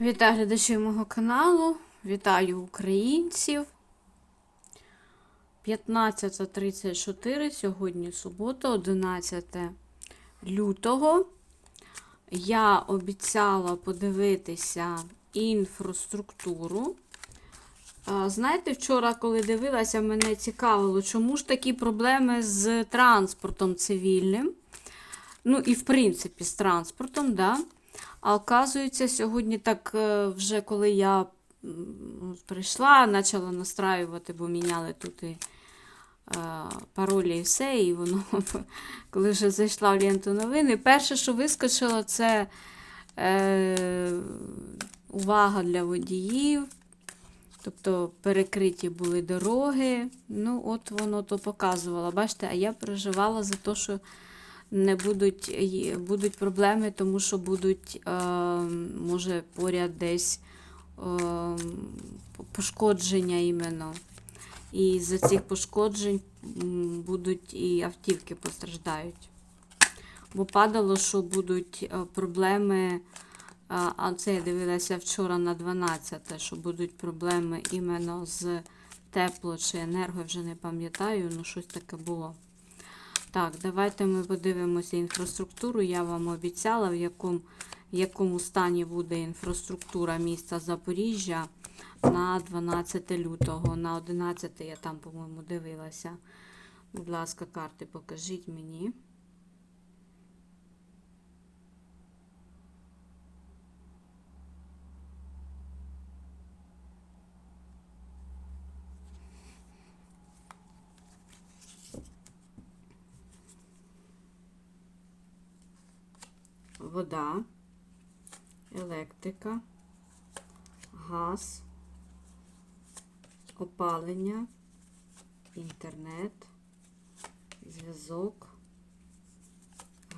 Вітаю глядачів мого каналу, вітаю українців. 15.34, сьогодні субота, 11 лютого. Я обіцяла подивитися інфраструктуру. Знаєте, вчора, коли дивилася, мене цікавило, чому ж такі проблеми з транспортом цивільним. Ну, і в принципі, з транспортом, да. А оказується, сьогодні так, е, вже коли я прийшла, почала настраювати, бо міняли тут і е, паролі і все, і воно, коли вже зайшла в ленту новини, перше, що вискочило, це е, увага для водіїв. Тобто перекриті були дороги. Ну, от воно то показувало. Бачите, а я переживала за те, що не будуть, будуть проблеми, тому що будуть, е, може, поряд десь е, пошкодження іменно. І за цих пошкоджень будуть і автівки постраждають. Бо падало, що будуть е, проблеми. А це я дивилася вчора на 12, що будуть проблеми іменно з тепло чи енерго, вже не пам'ятаю, ну щось таке було. Так, давайте ми подивимося інфраструктуру. Я вам обіцяла, в якому, в якому стані буде інфраструктура міста Запоріжжя на 12 лютого. На 11 я там, по-моєму, дивилася. Будь ласка, карти покажіть мені. Вода, електрика, газ, опалення, інтернет, зв'язок,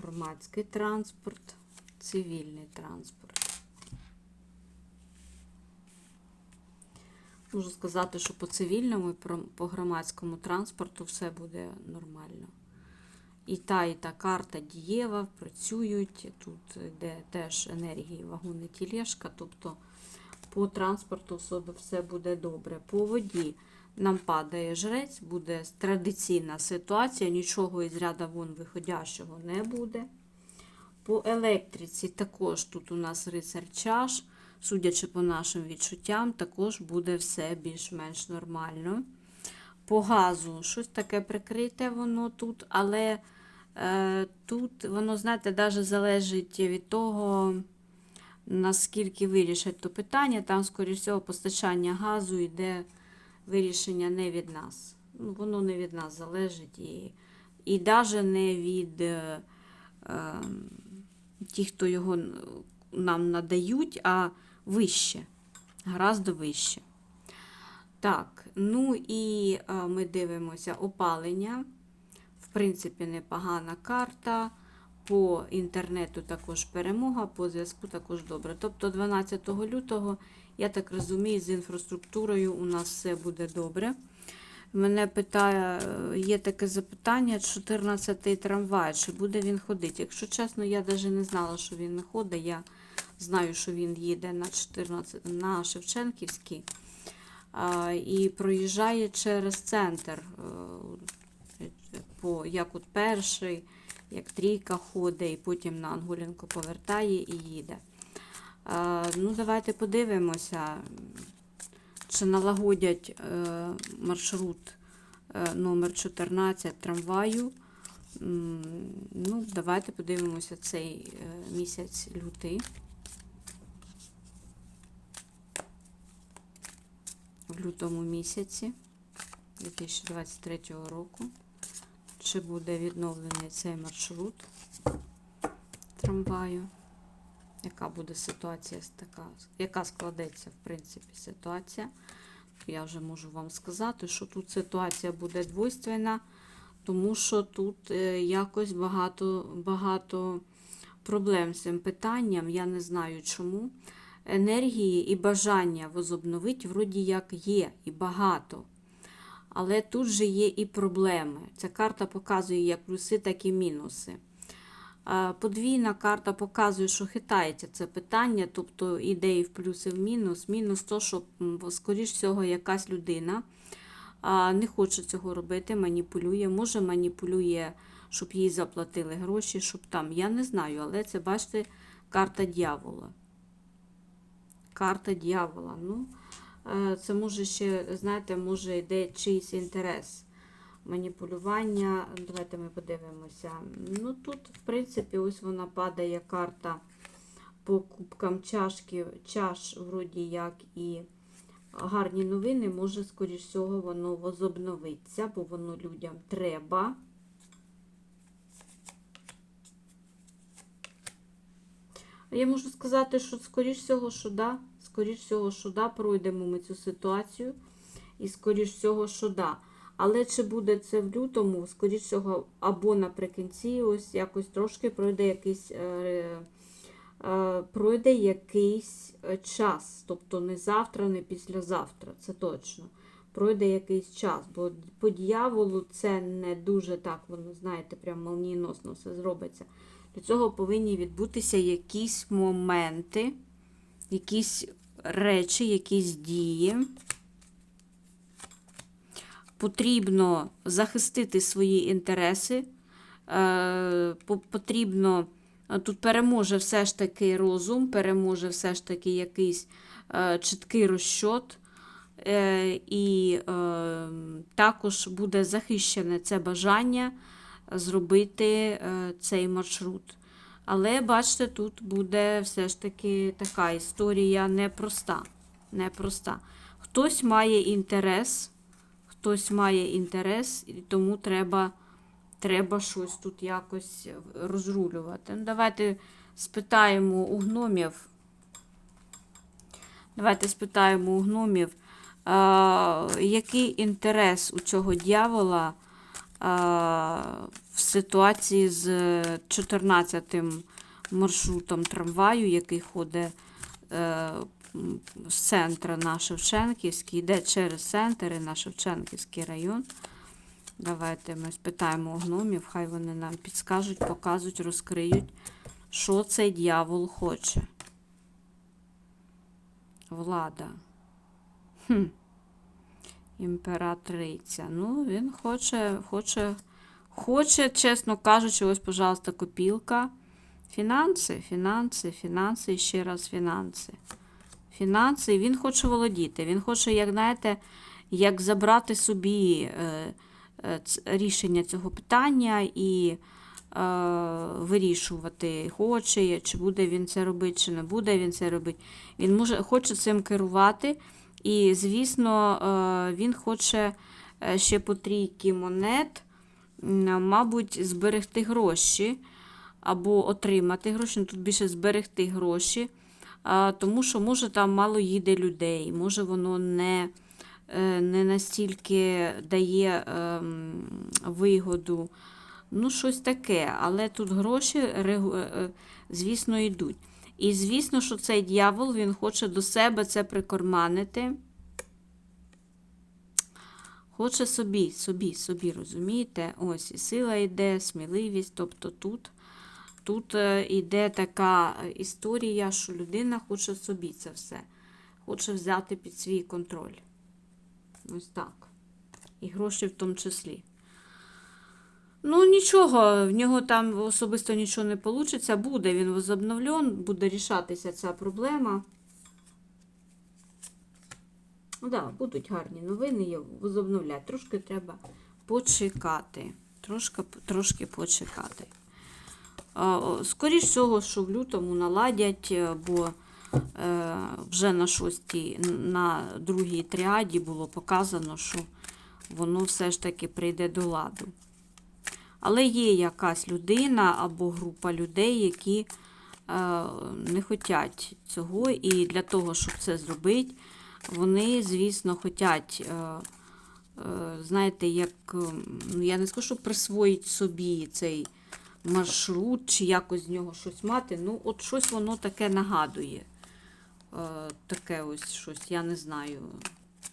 громадський транспорт, цивільний транспорт. Можу сказати, що по цивільному і по громадському транспорту все буде нормально. І та, і та карта дієва, працюють. Тут йде теж енергії вагони тілешка, тобто по транспорту особи все буде добре. По воді нам падає жрець, буде традиційна ситуація, нічого із ряда вон виходящого не буде. По електриці також тут у нас рицар чаш, судячи по нашим відчуттям, також буде все більш-менш нормально. По газу щось таке прикрите воно тут, але е, тут воно, знаєте, навіть залежить від того, наскільки вирішать то питання. Там, скоріш всього, постачання газу йде вирішення не від нас. Ну, воно не від нас залежить і, і навіть не від е, е, тих, хто його нам надають, а вище, гораздо вище. Так, ну і е, ми дивимося опалення. В принципі, непогана карта. По інтернету також перемога, по зв'язку також добре. Тобто 12 лютого, я так розумію, з інфраструктурою у нас все буде добре. Мене питає, є таке запитання, 14-й трамвай, чи буде він ходити? Якщо чесно, я навіть не знала, що він не ходить. Я знаю, що він їде на 14, на Шевченківський і проїжджає через центр, е, по, як от перший, як трійка ходить, і потім на Ангулінку повертає і їде. А, ну, давайте подивимося, чи налагодять е, маршрут е, номер 14 трамваю. Ну, давайте подивимося цей е, місяць лютий. в лютому місяці 2023 року. Чи буде відновлений цей маршрут трамваю? Яка буде ситуація така, яка складеться, в принципі, ситуація? Я вже можу вам сказати, що тут ситуація буде двойственна, тому що тут е, якось багато, багато проблем з цим питанням. Я не знаю чому енергії і бажання возобновити вроді як є і багато. Але тут же є і проблеми. Ця карта показує як плюси, так і мінуси. Подвійна карта показує, що хитається це питання, тобто ідеї в плюс і в мінус. Мінус то, що, скоріш всього, якась людина не хоче цього робити, маніпулює. Може, маніпулює, щоб їй заплатили гроші, щоб там. Я не знаю, але це, бачите, карта дьявола. Карта дьявола. Ну, це може ще, знаєте, може йде чийсь інтерес. Маніпулювання. Давайте ми подивимося. Ну, тут, в принципі, ось вона падає карта по кубкам чашки, чаш, вроді як і гарні новини, може, скоріш всього, воно возобновиться, бо воно людям треба. Я можу сказати, що скоріш всього, що да, скоріш всього, що да, пройдемо ми цю ситуацію, і скоріш всього, що да. Але чи буде це в лютому, скоріш всього, або наприкінці, ось якось трошки пройде якийсь, е, е, пройде якийсь е, час. Тобто не завтра, не післязавтра, це точно. Пройде якийсь час, бо по дьяволу це не дуже так, воно, знаєте, прям молнієносно все зробиться. Для цього повинні відбутися якісь моменти, якісь речі, якісь дії. Потрібно захистити свої інтереси. Е, Потрібно, е, тут переможе все ж таки розум, переможе все ж таки якийсь е, чіткий розчот. І також буде захищене це бажання зробити цей маршрут. Але бачите, тут буде все ж таки така історія непроста. непроста. Хтось має інтерес, хтось має інтерес, і тому треба, треба щось тут якось розрулювати. Ну, давайте спитаємо у гномів. Давайте спитаємо у гномів, а, який інтерес у цього дьявола а, в ситуації з 14-м маршрутом трамваю, який ходить е, з центра на Шевченківський, йде через центр і на Шевченківський район. Давайте ми спитаємо у гномів, хай вони нам підскажуть, покажуть, розкриють, що цей дьявол хоче. Влада. Хм. Імператриця. Ну, він хоче, хоче, хоче, чесно кажучи, ось, пожалуйста, копілка. Фінанси, фінанси, фінанси і ще раз фінанси. Фінанси, він хоче володіти. Він хоче, як знаєте, як забрати собі е, е, рішення цього питання і е, вирішувати, хоче, чи буде він це робити, чи не буде він це робити. Він може, хоче цим керувати. І, звісно, е, він хоче е, ще по трійки монет, мабуть, зберегти гроші або отримати гроші. Ну, Тут більше зберегти гроші, тому що, може, там мало їде людей, може, воно не, е, не настільки дає ем, вигоду. Ну, щось таке. Але тут гроші, е, е, звісно, йдуть. І звісно, що цей дьявол він хоче до себе це прикорманити. Хоче собі, собі, собі, розумієте? Ось і сила йде, сміливість. Тобто тут, тут йде така е, історія, що людина хоче собі це все. Хоче взяти під свій контроль. Ось так. І гроші в тому числі. Ну, нічого, в нього там особисто нічого не вийде. Буде він возобновлен, буде рішатися ця проблема. Ну, да, будуть гарні новини, її возобновлять. Трошки треба почекати. Трошки, трошки почекати. А, о, Скоріш всього, що в лютому наладять, е, бо е, вже на шостій, на другій тріаді було показано, що воно все ж таки прийде до ладу. Але є якась людина або група людей, які е, не хочуть цього. І для того, щоб це зробити, вони, звісно, хочуть, е, е, знаєте, як, ну, я не скажу, що присвоїть собі цей маршрут, чи якось з нього щось мати. Ну, от щось воно таке нагадує. Е, таке ось щось, я не знаю,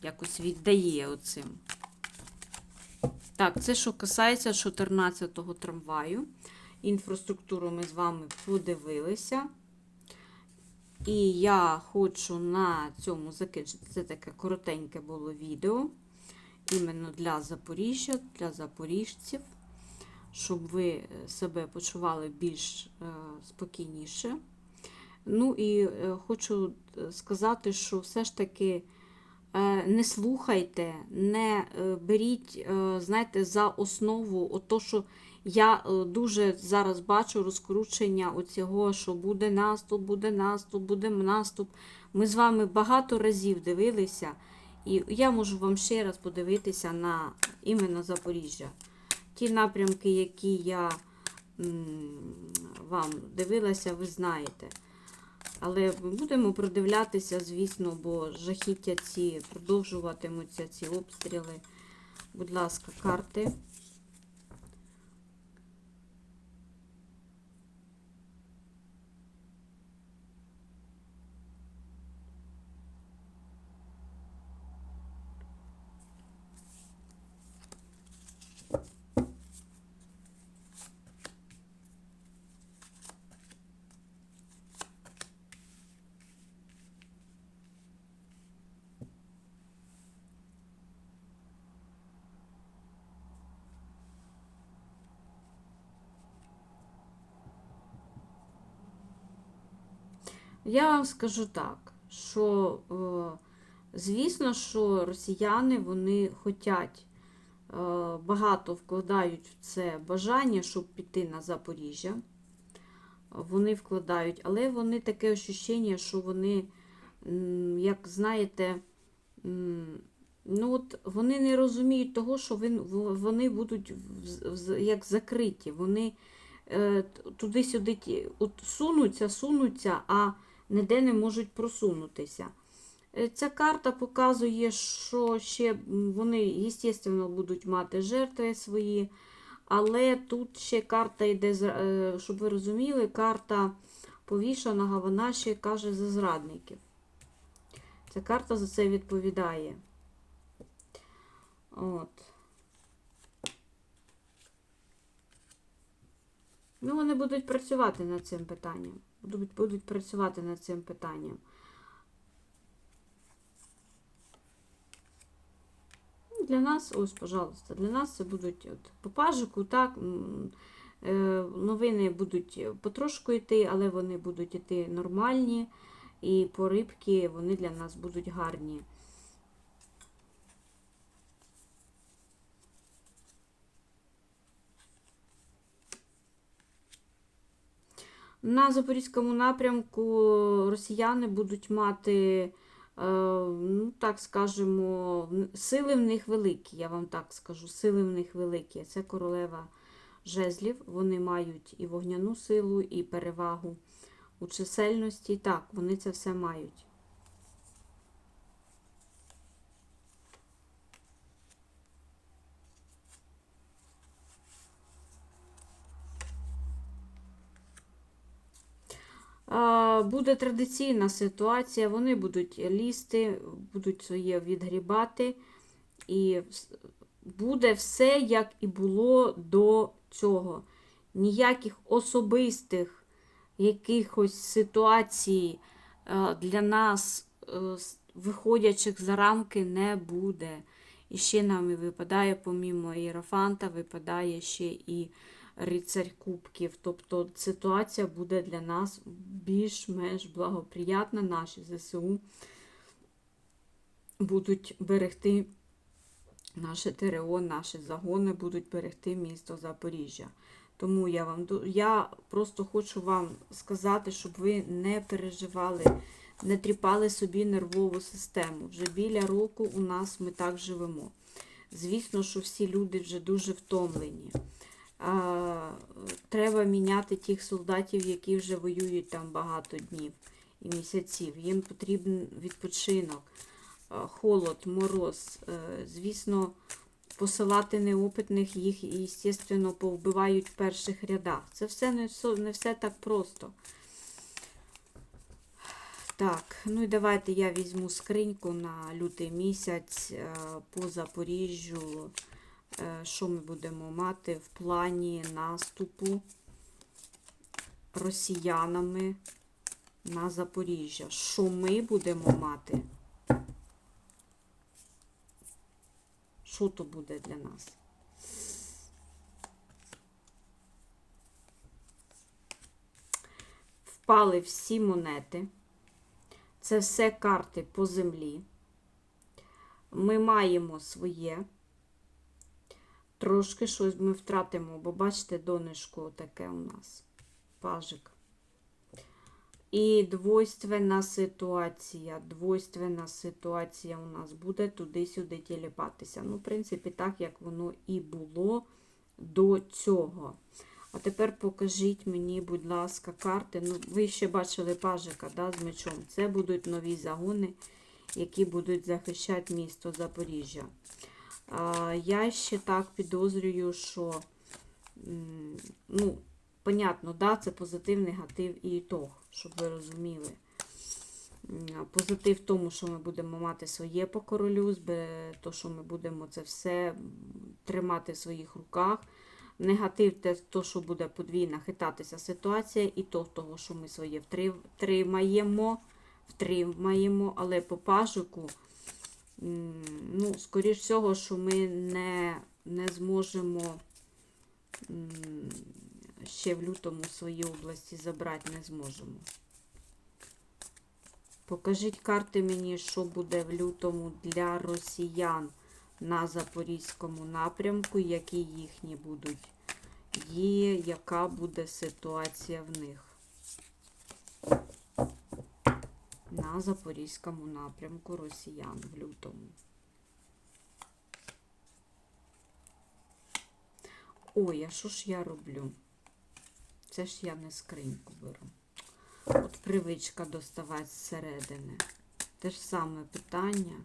якось віддає оцим. Так, це що касається 14-го трамваю. інфраструктуру ми з вами подивилися. І я хочу на цьому закінчити. Це таке коротеньке було відео. Іменно для Запоріжжя, для запоріжців, щоб ви е, себе почували більш е, спокійніше. Ну і е, хочу сказати, що все ж таки не слухайте, не беріть, знаєте, за основу ото, що я е, дуже зараз бачу розкручення оцього, що буде наступ, буде наступ, буде наступ. Ми з вами багато разів дивилися, і я можу вам ще раз подивитися на іменно Запоріжжя. Ті напрямки, які я вам дивилася, ви знаєте. Але будемо продивлятися, звісно, бо жахіття ці продовжуватимуться ці обстріли. Будь ласка, карти. Я вам скажу так, що е, звісно, що росіяни вони хочуть, е, багато вкладають в це бажання, щоб піти на Запоріжжя. Вони вкладають, але вони таке ощущення, що вони, як знаєте, ну от вони не розуміють того, що вони будуть як закриті. Вони е, туди-сюди от сунуться, сунуться, а ніде не можуть просунутися. Е, Ця карта показує, що ще вони, звісно, будуть мати жертви свої, але тут ще карта йде, е, щоб ви розуміли, карта повішаного, вона ще каже за зрадників. Ця карта за це відповідає. От. Ну, вони будуть працювати над цим питанням. Будуть, будуть працювати над цим питанням. Ну, Для нас, ось, пожалуйста, для нас це будуть от, по пажику, так, е, новини будуть потрошку йти, але вони будуть йти нормальні, і по рибки вони для нас будуть гарні. На Запорізькому напрямку росіяни будуть мати, е, ну так скажемо, сили в них великі, я вам так скажу, сили в них великі. Це королева жезлів, вони мають і вогняну силу, і перевагу у чисельності. Так, вони це все мають. А, Буде традиційна ситуація, вони будуть лізти, будуть своє відгрібати, і буде все, як і було до цього. Ніяких особистих якихось ситуацій е, для нас, е, виходячих за рамки, не буде. І ще нам і випадає, помімо Іерофанта, випадає ще і рицарь кубків. Тобто ситуація буде для нас більш-менш благоприятна. Наші ЗСУ будуть берегти наше ТРО, наші загони будуть берегти місто Запоріжжя. Тому я вам я просто хочу вам сказати, щоб ви не переживали, не тріпали собі нервову систему. Вже біля року у нас ми так живемо. Звісно, що всі люди вже дуже втомлені. А, треба міняти тих солдатів, які вже воюють там багато днів і місяців. Їм потрібен відпочинок, а, холод, мороз. Е, Звісно, посилати неопитних їх, і, звісно, повбивають в перших рядах. Це все не, не все так просто. Так, ну і давайте я візьму скриньку на лютий місяць е, по Запоріжжю. Е, Що ми будемо мати в плані наступу росіянами на Запоріжжя. Що ми будемо мати? Що то буде для нас? Впали всі монети. Це все карти по землі. Ми маємо своє. Трошки щось ми втратимо, бо бачите, донечко таке у нас. Пажик. І двойственна ситуація. Двойственна ситуація у нас буде туди-сюди тіліпатися. Ну, в принципі, так, як воно і було до цього. А тепер покажіть мені, будь ласка, карти. Ну, ви ще бачили пажика да, з мечом. Це будуть нові загони, які будуть захищати місто Запоріжжя. Я ще так підозрюю, що, ну, понятно, да, це позитив, негатив і ітог, щоб ви розуміли. Позитив в тому, що ми будемо мати своє по королю, то, що ми будемо це все тримати в своїх руках. Негатив те, то, що буде подвійна хитатися ситуація, і то, того, що ми своє втримаємо, втримаємо, але по пажику, ну, скоріш всього, що ми не, не зможемо ще в лютому свої області забрати не зможемо. Покажіть карти мені, що буде в лютому для росіян на Запорізькому напрямку, які їхні будуть є, яка буде ситуація в них на Запорізькому напрямку росіян в лютому. Ой, а що ж я роблю? Це ж я не скриньку беру. От привичка доставати зсередини. Те ж саме питання.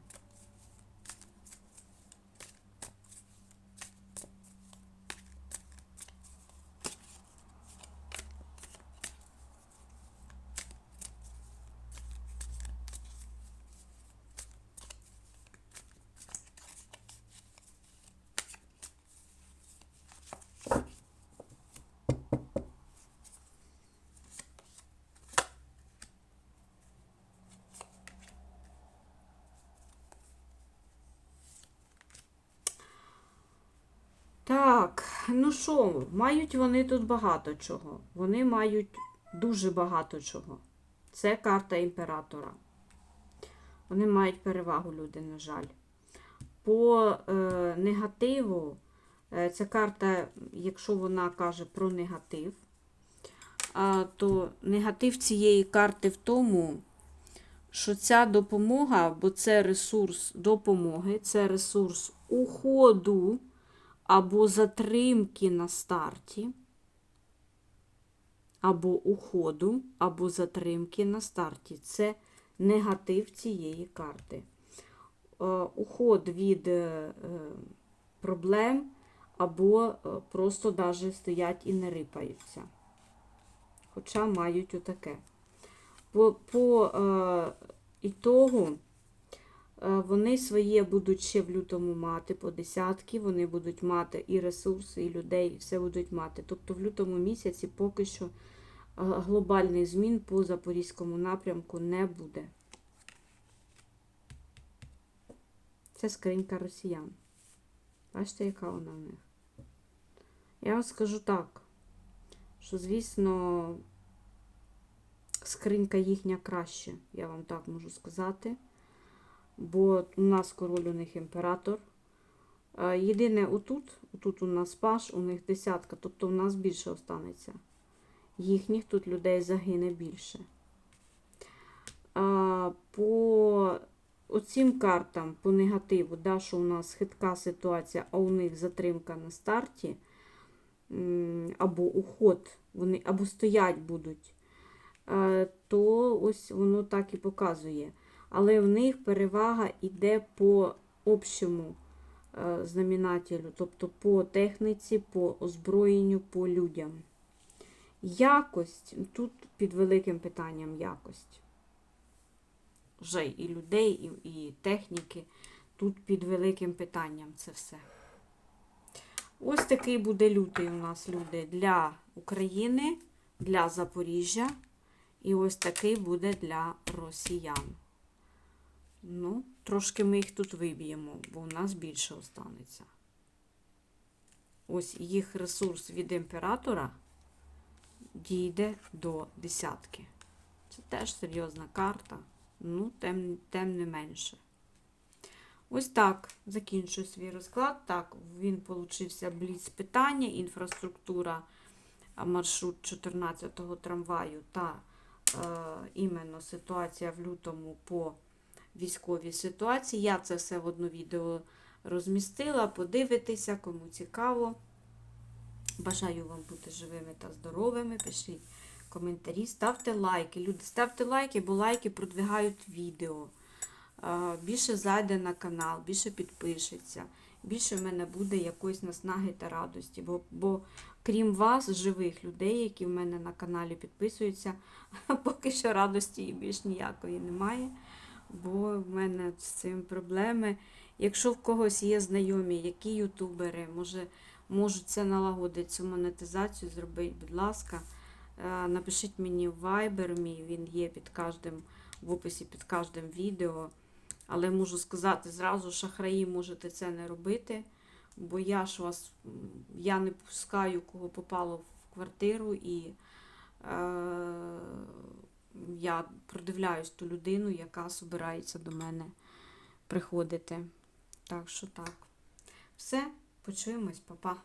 Так, ну що, мають вони тут багато чого. Вони мають дуже багато чого. Це карта імператора. Вони мають перевагу, люди, на жаль. По е, негативу, е, ця карта, якщо вона каже про негатив, а, то негатив цієї карти в тому, що ця допомога, бо це ресурс допомоги, це ресурс уходу або затримки на старті, або уходу, або затримки на старті. Це негатив цієї карти. Е, Уход від е, проблем, або е, просто даже стоять і не рипаються. Хоча мають отаке. По, по е, ітогу Вони своє будуть ще в лютому мати по десятки, вони будуть мати і ресурси, і людей, і все будуть мати. Тобто в лютому місяці поки що е, глобальних змін по Запорізькому напрямку не буде. Це скринька росіян. Бачите, яка вона в них? Я вам скажу так, що, звісно, скринька їхня краще, я вам так можу сказати бо у нас король у них імператор. Е, Єдине, отут, отут у нас паш, у них десятка, тобто у нас більше останеться. Їхніх тут людей загине більше. По оцім картам, по негативу, да, що у нас хитка ситуація, а у них затримка на старті, або уход, вони або стоять будуть, е, то ось воно так і показує але в них перевага йде по общому е, знаменателю, тобто по техніці, по озброєнню, по людям. Якость, тут під великим питанням якость. Вже і людей, і, і техніки. Тут під великим питанням це все. Ось такий буде лютий у нас, люди, для України для Запоріжжя. І ось такий буде для росіян. Ну, трошки ми їх тут виб'ємо, бо у нас більше останеться. Ось їх ресурс від імператора дійде до десятки. Це теж серйозна карта. Ну, тим, тим не менше. Ось так закінчую свій розклад. Так, він получився бліц питання, інфраструктура, маршрут 14-го трамваю та е, іменно ситуація в лютому по військовій ситуації. Я це все в одно відео розмістила. Подивитися, кому цікаво. Бажаю вам бути живими та здоровими. Пишіть коментарі, ставте лайки. Люди, ставте лайки, бо лайки продвигають відео. Більше зайде на канал, більше підпишеться, більше в мене буде якоїсь наснаги та радості. Бо, бо крім вас, живих людей, які в мене на каналі підписуються, поки що радості і більш ніякої немає. Бо в мене з цим проблеми. Якщо в когось є знайомі, які ютубери, може, можуть це налагодити, цю монетизацію зробити, будь ласка, е, напишіть мені в Viber мій, він є під кожним, в описі під кожним відео. Але можу сказати зразу, шахраї можете це не робити, бо я ж вас, я не пускаю, кого попало в квартиру, і е, я продивляюсь ту людину, яка збирається до мене приходити. Так що так. Все, почуємось, па-па.